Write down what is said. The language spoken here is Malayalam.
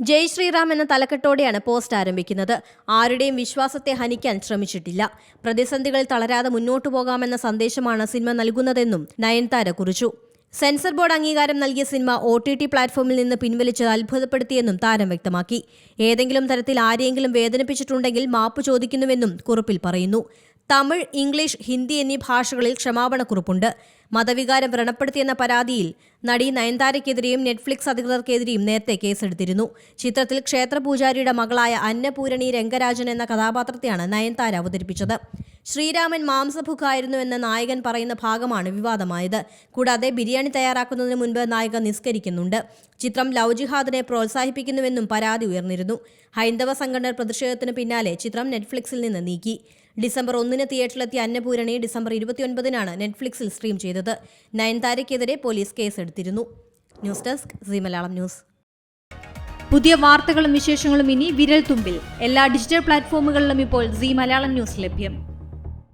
ജയ് ശ്രീറാം എന്ന തലക്കെട്ടോടെയാണ് പോസ്റ്റ് ആരംഭിക്കുന്നത്. ആരുടെയും വിശ്വാസത്തെ ഹനിക്കാൻ ശ്രമിച്ചിട്ടില്ല. പ്രതിസന്ധികളിൽ തളരാതെ മുന്നോട്ടു പോകാമെന്ന സന്ദേശമാണ് സിനിമ നൽകുന്നതെന്നും നയൻതാര കുറിച്ചു. സെൻസർ ബോർഡ് അംഗീകാരം നൽകിയ സിനിമ ഒ ടി ടി പ്ലാറ്റ്ഫോമിൽ നിന്ന് പിൻവലിച്ചത് അത്ഭുതപ്പെടുത്തിയെന്നും താരം വ്യക്തമാക്കി. ഏതെങ്കിലും തരത്തിൽ ആരെയെങ്കിലും വേദനിപ്പിച്ചിട്ടുണ്ടെങ്കിൽ മാപ്പ് ചോദിക്കുന്നുവെന്നും കുറിപ്പിൽ പറയുന്നു. തമിഴ് ഇംഗ്ലീഷ് ഹിന്ദി എന്നീ ഭാഷകളിൽ ക്ഷമാപണക്കുറിപ്പുണ്ട്. മതവികാരം വ്രണപ്പെടുത്തിയെന്ന പരാതിയിൽ നടി നയൻതാരയ്ക്കെതിരെയും നെറ്റ്ഫ്ലിക്സ് അധികൃതർക്കെതിരെയും നേരത്തെ കേസെടുത്തിരുന്നു. ചിത്രത്തിൽ ക്ഷേത്രപൂജാരിയുടെ മകളായ അന്നപൂരണി രംഗരാജൻ എന്ന കഥാപാത്രത്തെയാണ് നയൻതാര അവതരിപ്പിച്ചത്. ശ്രീരാമൻ മാംസഭുക്കായിരുന്നുവെന്ന് നായകൻ പറയുന്ന ഭാഗമാണ് വിവാദമായത്. കൂടാതെ ബിരിയാണി തയ്യാറാക്കുന്നതിന് മുൻപ് നായിക നിസ്കരിക്കുന്നുണ്ട്. ചിത്രം ലവ് ജിഹാദിനെ പ്രോത്സാഹിപ്പിക്കുന്നുവെന്നും പരാതി ഉയർന്നിരുന്നു. ഹൈന്ദവ സംഘടന പ്രതിഷേധത്തിന് പിന്നാലെ ചിത്രം നെറ്റ്ഫ്ലിക്സിൽ നിന്ന് നീക്കി. ഡിസംബർ ഒന്നിന് തിയേറ്ററിലെത്തിയ അന്നപൂരണി ഡിസംബർ ഇരുപത്തിയൊൻപതിനാണ് നെറ്റ്ഫ്ലിക്സിൽ സ്ട്രീം ചെയ്തത്. നയൻതാരയ്ക്കെതിരെ പോലീസ് കേസെടുത്തിരുന്നു. News desk C Malayalam news. പുതിയ വാർത്തകളും വിശേഷങ്ങളും ഇനി വിരൽ തുമ്പിൽ. എല്ലാ ഡിജിറ്റൽ പ്ലാറ്റ്ഫോമുകളിലും ഇപ്പോൾ സി മലയാളം ന്യൂസ് ലഭ്യം.